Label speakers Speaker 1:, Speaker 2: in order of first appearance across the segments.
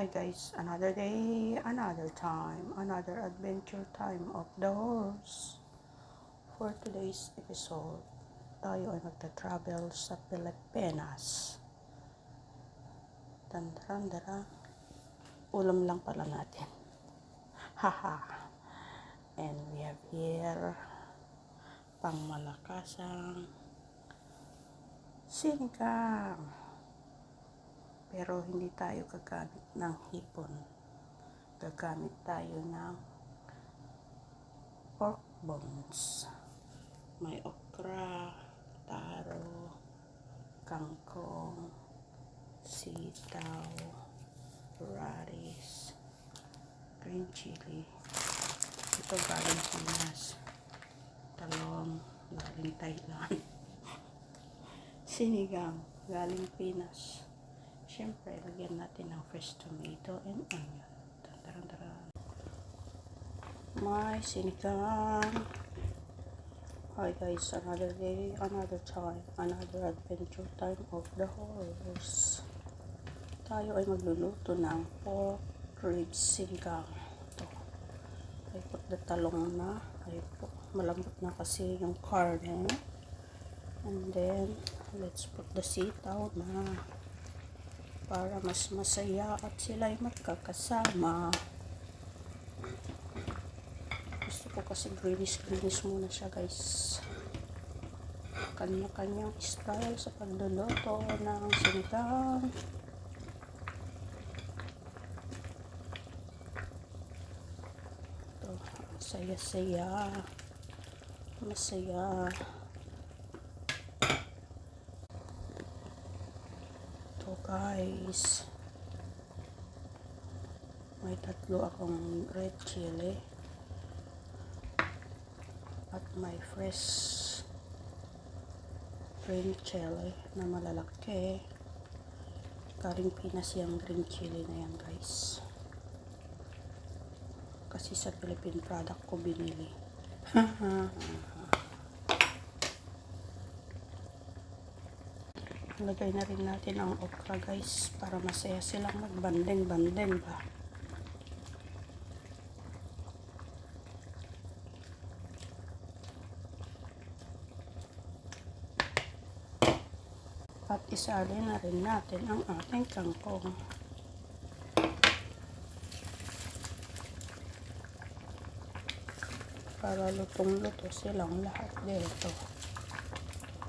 Speaker 1: Hi guys, another day, another time, another adventure time of the horse. For today's episode, tayo ay magta-travel sa Pilipinas. Tandara, ulam lang pala natin. Haha. And we have here pang malakasang sinigang. Pero hindi tayo gagamit ng hipon. Gagamit tayo ng pork bones. May okra, taro, kangkong, sitaw, radish, green chili. Ito galing Pinas. Talong, galing Thailand. Sinigang, galing Pinas. Siyempre, lagyan natin ng fresh tomato and onion. Taran, taran. May sinigang. Hi guys, another day, another time, another adventure time of the horse. Tayo ay magluluto ng pork ribs sinigang. Ito. Ay the talong na. Ay po, malambot na kasi yung karne. And then, let's put the sitaw na para mas masaya at sila'y magkakasama. Gusto ko kasi greenish-greenish muna siya guys. Kanya-kanyang style sa pagluluto ng sinigang. Ito, saya-saya. Masaya. Ito guys. May tatlo akong red chili. At may fresh green chili na malalaki. Galing Pinas yung green chili na yan guys. Kasi sa Philippine product ko binili. Lagay na rin natin ang okra guys para masaya silang magbanding-banding ba. At isali na rin natin ang ating kangkong. Para lutong-luto silang lahat dito.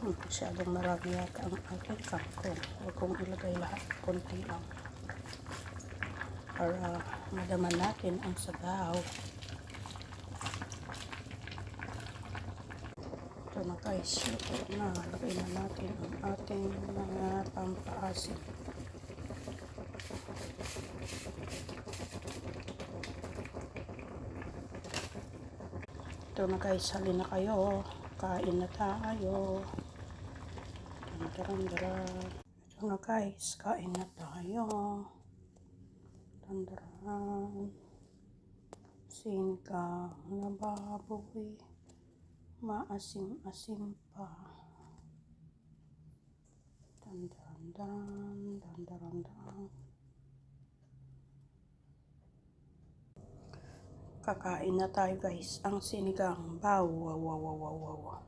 Speaker 1: Masyadong marami yata ang aking kangkong. Huwag kong ilagay lahat. Konti lang. Para madaman natin ang sabaw. Ito na guys. Ito na. Lagay na natin ang ating mga pampaasin. Ito na guys. Halin na kayo. Kain na tayo. Tandaran-daran. Ito na guys. Kain na tayo. Tandaran. Singkang na baboy. Maasim-asim pa. Tandaran-daran. Tandaran-daran. Kakain na tayo guys. Ang sinigang. Baw, wow, wow, wow, wow, wow.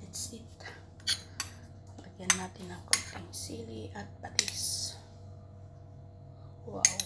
Speaker 1: Let's eat. Lagyan natin ng konting sili at patis. Wow!